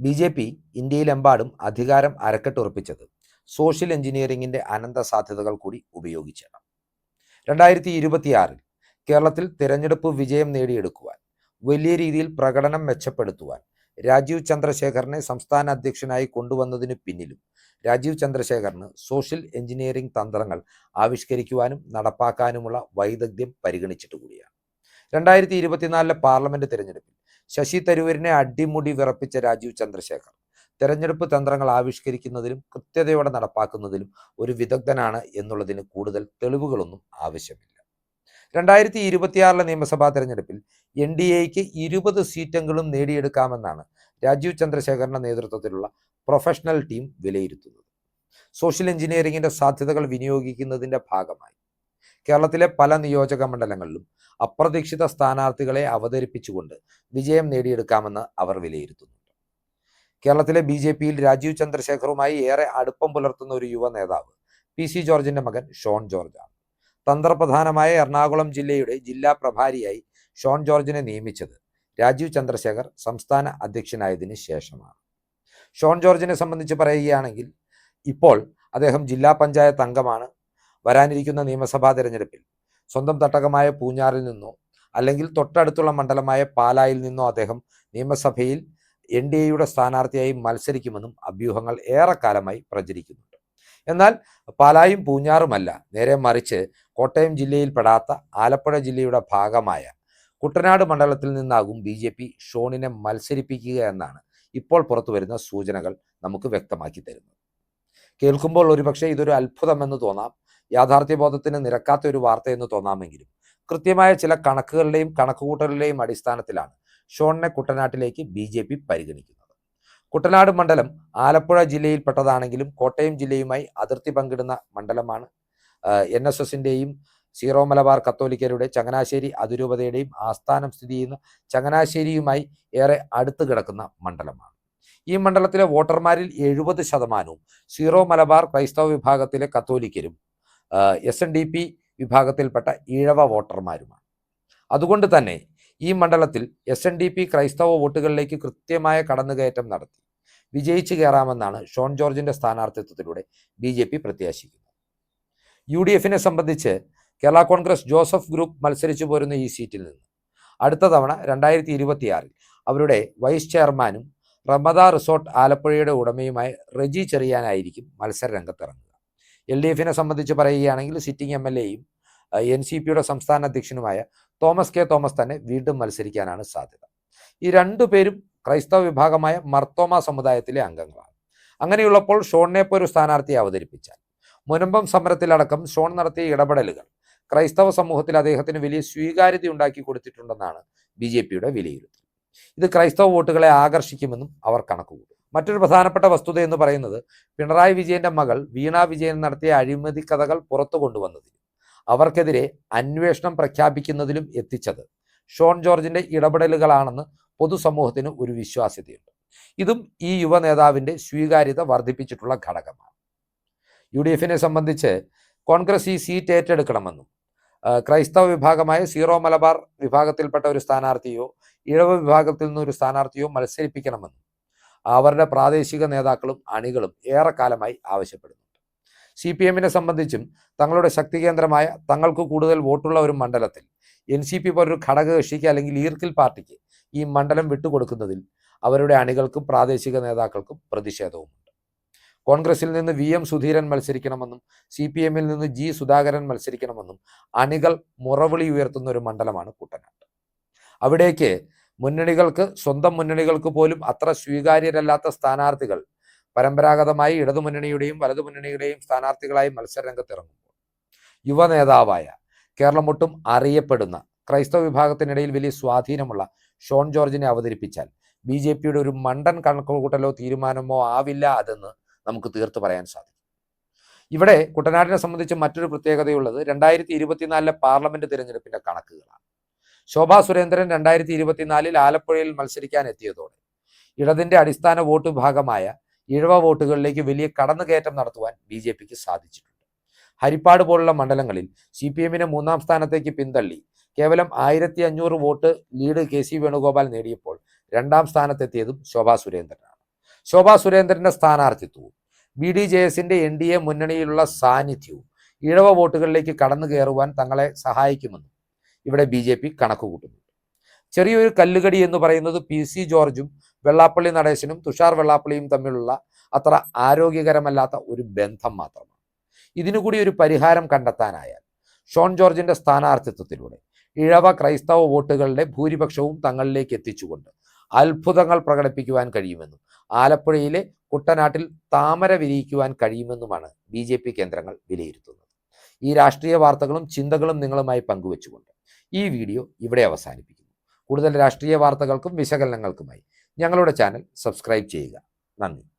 B J P ഇന്ത്യയിലെമ്പാടും അധികാരം അരക്കെട്ടുറപ്പിച്ചത് social എഞ്ചിനീയറിംഗിന്റെ അനന്ത സാധ്യതകൾ കൂടി ഉപയോഗിച്ചാണ്. രണ്ടായിരത്തി ഇരുപത്തിയാറിൽ കേരളത്തിൽ തിരഞ്ഞെടുപ്പ് വിജയം നേടിയെടുക്കുവാൻ വലിയ രീതിയിൽ പ്രകടനം മെച്ചപ്പെടുത്തുവാൻ രാജീവ് ചന്ദ്രശേഖറിനെ സംസ്ഥാന അധ്യക്ഷനായി കൊണ്ടുവന്നതിന് പിന്നിലും രാജീവ് ചന്ദ്രശേഖറിന് സോഷ്യൽ എഞ്ചിനീയറിംഗ് തന്ത്രങ്ങൾ ആവിഷ്കരിക്കുവാനും നടപ്പാക്കാനുമുള്ള വൈദഗ്ധ്യം പരിഗണിച്ചിട്ട് കൂടിയാണ്. രണ്ടായിരത്തി ഇരുപത്തിനാലിലെ പാർലമെന്റ് തെരഞ്ഞെടുപ്പിൽ ശശി തരൂരിനെ അടിമുടി വിറപ്പിച്ച രാജീവ് ചന്ദ്രശേഖർ. തെരഞ്ഞെടുപ്പ് തന്ത്രങ്ങൾ ആവിഷ്കരിക്കുന്നതിലും കൃത്യതയോടെ നടപ്പാക്കുന്നതിലും ഒരു വിദഗ്ധനാണ് എന്നുള്ളതിന് കൂടുതൽ തെളിവുകളൊന്നും ആവശ്യമില്ല. രണ്ടായിരത്തി ഇരുപത്തിയാറിലെ നിയമസഭാ തെരഞ്ഞെടുപ്പിൽ എൻ ഡി എക്ക് ഇരുപത് സീറ്റെങ്കിലും നേടിയെടുക്കാമെന്നാണ് രാജീവ് ചന്ദ്രശേഖറിന്റെ നേതൃത്വത്തിലുള്ള പ്രൊഫഷണൽ ടീം വിലയിരുത്തുന്നത്. സോഷ്യൽ എഞ്ചിനീയറിംഗിന്റെ സാധ്യതകൾ വിനിയോഗിക്കുന്നതിന്റെ ഭാഗമായി കേരളത്തിലെ പല നിയോജക മണ്ഡലങ്ങളിലും അപ്രതീക്ഷിത സ്ഥാനാർത്ഥികളെ അവതരിപ്പിച്ചുകൊണ്ട് വിജയം നേടിയെടുക്കാമെന്ന് അവർ വിലയിരുത്തുന്നുണ്ട്. കേരളത്തിലെ ബി ജെ പിയിൽ രാജീവ് ചന്ദ്രശേഖറുമായി ഏറെ അടുപ്പം പുലർത്തുന്ന ഒരു യുവ നേതാവ് പി സി ജോർജിന്റെ മകൻ ഷോൺ ജോർജാണ്. തന്ത്രപ്രധാനമായ എറണാകുളം ജില്ലയുടെ ജില്ലാ പ്രഭാരിയായി ഷോൺ ജോർജിനെ നിയമിച്ചത് രാജീവ് ചന്ദ്രശേഖർ സംസ്ഥാന അധ്യക്ഷനായതിനു ശേഷമാണ്. ഷോൺ ജോർജിനെ സംബന്ധിച്ച് പറയുകയാണെങ്കിൽ ഇപ്പോൾ അദ്ദേഹം ജില്ലാ പഞ്ചായത്ത് അംഗമാണ്. വരാനിരിക്കുന്ന നിയമസഭാ തെരഞ്ഞെടുപ്പിൽ. സ്വന്തം തട്ടകമായ പൂഞ്ഞാറിൽ നിന്നോ അല്ലെങ്കിൽ തൊട്ടടുത്തുള്ള മണ്ഡലമായ പാലായിൽ നിന്നോ അദ്ദേഹം നിയമസഭയിൽ എൻ ഡി എയുടെ സ്ഥാനാർത്ഥിയായി മത്സരിക്കുമെന്നും അഭ്യൂഹങ്ങൾ ഏറെക്കാലമായി പ്രചരിക്കുന്നുണ്ട്. എന്നാൽ പാലായും പൂഞ്ഞാറുമല്ല നേരെ മറിച്ച് കോട്ടയം ജില്ലയിൽ പെടാത്ത ആലപ്പുഴ ജില്ലയുടെ ഭാഗമായ കുട്ടനാട് മണ്ഡലത്തിൽ നിന്നാകും ബി ജെ പി ഷോണിനെ മത്സരിപ്പിക്കുക എന്നാണ് ഇപ്പോൾ പുറത്തു വരുന്ന സൂചനകൾ നമുക്ക് വ്യക്തമാക്കി തരുന്നത്. കേൾക്കുമ്പോൾ ഒരുപക്ഷെ ഇതൊരു അത്ഭുതമെന്ന് തോന്നാം. യാഥാർത്ഥ്യബോധത്തിന് നിരക്കാത്ത ഒരു വാർത്തയെന്ന് തോന്നാമെങ്കിലും കൃത്യമായ ചില കണക്കുകളുടെയും കണക്കുകൂട്ടലുടെയും അടിസ്ഥാനത്തിലാണ് ഷോണിനെ കുട്ടനാട്ടിലേക്ക് ബി ജെ പി പരിഗണിക്കുന്നത്. കുട്ടനാട് മണ്ഡലം ആലപ്പുഴ ജില്ലയിൽപ്പെട്ടതാണെങ്കിലും കോട്ടയം ജില്ലയുമായി അതിർത്തി പങ്കിടുന്ന മണ്ഡലമാണ്. എൻ എസ് എസിന്റെയും സീറോ മലബാർ കത്തോലിക്കരുടെ ചങ്ങനാശ്ശേരി അതിരൂപതയുടെയും ആസ്ഥാനം സ്ഥിതി ചെയ്യുന്ന ചങ്ങനാശ്ശേരിയുമായി ഏറെ അടുത്ത് കിടക്കുന്ന മണ്ഡലമാണ്. ഈ മണ്ഡലത്തിലെ വോട്ടർമാരിൽ എഴുപത് ശതമാനവും സീറോ മലബാർ ക്രൈസ്തവ വിഭാഗത്തിലെ കത്തോലിക്കരും എസ് എൻ ഡി പി വിഭാഗത്തിൽപ്പെട്ട ഈഴവ വോട്ടർമാരുമാണ്. അതുകൊണ്ട് തന്നെ ഈ മണ്ഡലത്തിൽ എസ് എൻ ഡി പി ക്രൈസ്തവ വോട്ടുകളിലേക്ക് കൃത്യമായ കടന്നുകയറ്റം നടത്തി. വിജയിച്ചു കയറാമെന്നാണ് ഷോൺ ജോർജിന്റെ സ്ഥാനാർത്ഥിത്വത്തിലൂടെ ബി ജെ പി പ്രത്യാശിക്കുന്നത്. യു ഡി എഫിനെ സംബന്ധിച്ച് കേരള കോൺഗ്രസ് ജോസഫ് ഗ്രൂപ്പ് മത്സരിച്ചു പോരുന്ന ഈ സീറ്റിൽ നിന്ന് അടുത്ത തവണ രണ്ടായിരത്തി ഇരുപത്തിയാറിൽ അവരുടെ വൈസ് ചെയർമാനും റമദ റിസോർട്ട് ആലപ്പുഴയുടെ ഉടമയുമായ റെജി ചെറിയാനായിരിക്കും മത്സര രംഗത്തിറങ്ങുക എൽ ഡി എഫിനെ സംബന്ധിച്ച് പറയുകയാണെങ്കിൽ സിറ്റിംഗ് എം എൽ എയും എൻ സി പിയുടെ സംസ്ഥാന അധ്യക്ഷനുമായ തോമസ് കെ തോമസ് തന്നെ വീണ്ടും മത്സരിക്കാനാണ് സാധ്യത. ഈ രണ്ടു പേരും ക്രൈസ്തവ വിഭാഗമായ മർത്തോമ സമുദായത്തിലെ അംഗങ്ങളാണ്. അങ്ങനെയുള്ളപ്പോൾ ഷോണിനെപ്പോ ഒരു സ്ഥാനാർത്ഥിയെ അവതരിപ്പിച്ചാൽ മുനമ്പം സമരത്തിലടക്കം ഷോൺ നടത്തിയ ഇടപെടലുകൾ ക്രൈസ്തവ സമൂഹത്തിൽ അദ്ദേഹത്തിന് വലിയ സ്വീകാര്യത ഉണ്ടാക്കി കൊടുത്തിട്ടുണ്ടെന്നാണ് ബി ജെ പിയുടെ വിലയിരുത്തൽ. ഇത് ക്രൈസ്തവ വോട്ടുകളെ ആകർഷിക്കുമെന്നും അവർ കണക്കുകൂട്ടും മറ്റൊരു പ്രധാനപ്പെട്ട വസ്തുത എന്ന് പറയുന്നത് പിണറായി വിജയന്റെ മകൾ വീണ വിജയൻ നടത്തിയ അഴിമതി കഥകൾ പുറത്തു കൊണ്ടുവന്നതിലും അവർക്കെതിരെ അന്വേഷണം പ്രഖ്യാപിക്കുന്നതിലും എത്തിച്ചത്. ഷോൺ ജോർജിന്റെ ഇടപെടലുകളാണെന്ന് പൊതുസമൂഹത്തിന് ഒരു വിശ്വാസ്യതയുണ്ട്. ഇതും ഈ യുവ നേതാവിന്റെ സ്വീകാര്യത വർദ്ധിപ്പിച്ചിട്ടുള്ള ഘടകമാണ്. യു ഡി എഫിനെ സംബന്ധിച്ച് കോൺഗ്രസ് ഈ സീറ്റ് ഏറ്റെടുക്കണമെന്നും ക്രൈസ്തവ വിഭാഗമായ സീറോ മലബാർ വിഭാഗത്തിൽപ്പെട്ട ഒരു സ്ഥാനാർത്ഥിയോ ഇഴവ് വിഭാഗത്തിൽ നിന്നൊരു സ്ഥാനാർത്ഥിയോ മത്സരിപ്പിക്കണമെന്നും അവരുടെ പ്രാദേശിക നേതാക്കളും അണികളും ഏറെക്കാലമായി ആവശ്യപ്പെടുന്നുണ്ട്. സി പി എമ്മിനെ സംബന്ധിച്ചും തങ്ങളുടെ ശക്തി കേന്ദ്രമായ തങ്ങൾക്ക് കൂടുതൽ വോട്ടുള്ള ഒരു മണ്ഡലത്തിൽ എൻ സി പി പോലൊരു ഘടകകക്ഷിക്ക് അല്ലെങ്കിൽ ഈർക്കിൽ പാർട്ടിക്ക് ഈ മണ്ഡലം വിട്ടുകൊടുക്കുന്നതിൽ അവരുടെ അണികൾക്കും പ്രാദേശിക നേതാക്കൾക്കും പ്രതിഷേധവുമുണ്ട്. കോൺഗ്രസിൽ നിന്ന് വി എം സുധീരൻ മത്സരിക്കണമെന്നും സി പി എമ്മിൽ നിന്ന് ജി സുധാകരൻ മത്സരിക്കണമെന്നും അണികൾ മുറവിളി ഉയർത്തുന്ന ഒരു മണ്ഡലമാണ് കുട്ടനാട്. അവിടേക്ക് മുന്നണികൾക്ക് സ്വന്തം മുന്നണികൾക്ക് പോലും അത്ര സ്വീകാര്യരല്ലാത്ത സ്ഥാനാർത്ഥികൾ പരമ്പരാഗതമായി ഇടതുമുന്നണിയുടെയും വലതുമുന്നണിയുടെയും സ്ഥാനാർത്ഥികളായി മത്സരരംഗത്തിറങ്ങുമ്പോൾ. യുവ നേതാവായ കേരളമൊട്ടും അറിയപ്പെടുന്ന ക്രൈസ്തവ വിഭാഗത്തിനിടയിൽ വലിയ സ്വാധീനമുള്ള ഷോൺ ജോർജിനെ അവതരിപ്പിച്ചാൽ ബി ജെ പിയുടെ ഒരു മണ്ടൻ കണക്കുകൂട്ടലോ തീരുമാനമോ ആവില്ല അതെന്ന് നമുക്ക് തീർത്തു പറയാൻ സാധിക്കും. ഇവിടെ കുട്ടനാടിനെ സംബന്ധിച്ച് മറ്റൊരു പ്രത്യേകതയുള്ളത് രണ്ടായിരത്തി ഇരുപത്തിനാലിലെ പാർലമെന്റ് തിരഞ്ഞെടുപ്പിന്റെ കണക്കുകളാണ്. ശോഭാ സുരേന്ദ്രൻ രണ്ടായിരത്തി ഇരുപത്തിനാലിൽ ആലപ്പുഴയിൽ മത്സരിക്കാൻ എത്തിയതോടെ ഇടതിന്റെ അടിസ്ഥാന വോട്ട് ഭാഗമായ ഇഴവ വോട്ടുകളിലേക്ക് വലിയ കടന്നുകയറ്റം നടത്തുവാൻ ബി ജെ പിക്ക് സാധിച്ചിട്ടുണ്ട്. ഹരിപ്പാട് പോലുള്ള മണ്ഡലങ്ങളിൽ സി പി എമ്മിനെ മൂന്നാം സ്ഥാനത്തേക്ക് പിന്തള്ളി കേവലം ആയിരത്തി അഞ്ഞൂറ് vote lead K C Venugopal നേടിയപ്പോൾ രണ്ടാം സ്ഥാനത്തെത്തിയതും ശോഭാ സുരേന്ദ്രനാണ്. ശോഭാ സുരേന്ദ്രന്റെ സ്ഥാനാർത്ഥിത്വവും ബി ഡി ജെ എസിന്റെ എൻ ഡി എ മുന്നണിയിലുള്ള സാന്നിധ്യവും ഇഴവ വോട്ടുകളിലേക്ക് കടന്നു കയറുവാൻ തങ്ങളെ സഹായിക്കുമെന്നും ഇവിടെ ബി ജെ പി കണക്ക് ചെറിയൊരു കല്ലുകടി എന്ന് പറയുന്നത് പി സി ജോർജും വെള്ളാപ്പള്ളി നടേശനും തുഷാർ വെള്ളാപ്പള്ളിയും തമ്മിലുള്ള അത്ര ആരോഗ്യകരമല്ലാത്ത ഒരു ബന്ധം മാത്രമാണ്. ഇതിനു കൂടി ഒരു പരിഹാരം കണ്ടെത്താനായാൽ ഷോൺ ജോർജിന്റെ സ്ഥാനാർത്ഥിത്വത്തിലൂടെ ഇഴവ ക്രൈസ്തവ വോട്ടുകളുടെ ഭൂരിപക്ഷവും തങ്ങളിലേക്ക് എത്തിച്ചുകൊണ്ട് അത്ഭുതങ്ങൾ പ്രകടിപ്പിക്കുവാൻ കഴിയുമെന്നും ആലപ്പുഴയിലെ കുട്ടനാട്ടിൽ താമര വിരിയിക്കുവാൻ കഴിയുമെന്നുമാണ് ബി കേന്ദ്രങ്ങൾ വിലയിരുത്തുന്നത്. ഈ രാഷ്ട്രീയ വാർത്തകളും ചിന്തകളും നിങ്ങളുമായി പങ്കുവച്ചുകൊണ്ട് ഈ വീഡിയോ ഇവിടെ അവസാനിപ്പിക്കുന്നു. കൂടുതൽ രാഷ്ട്രീയ വാർത്തകൾക്കും വിശകലനങ്ങൾക്കുമായി ഞങ്ങളുടെ ചാനൽ സബ്സ്ക്രൈബ് ചെയ്യുക. നന്ദി.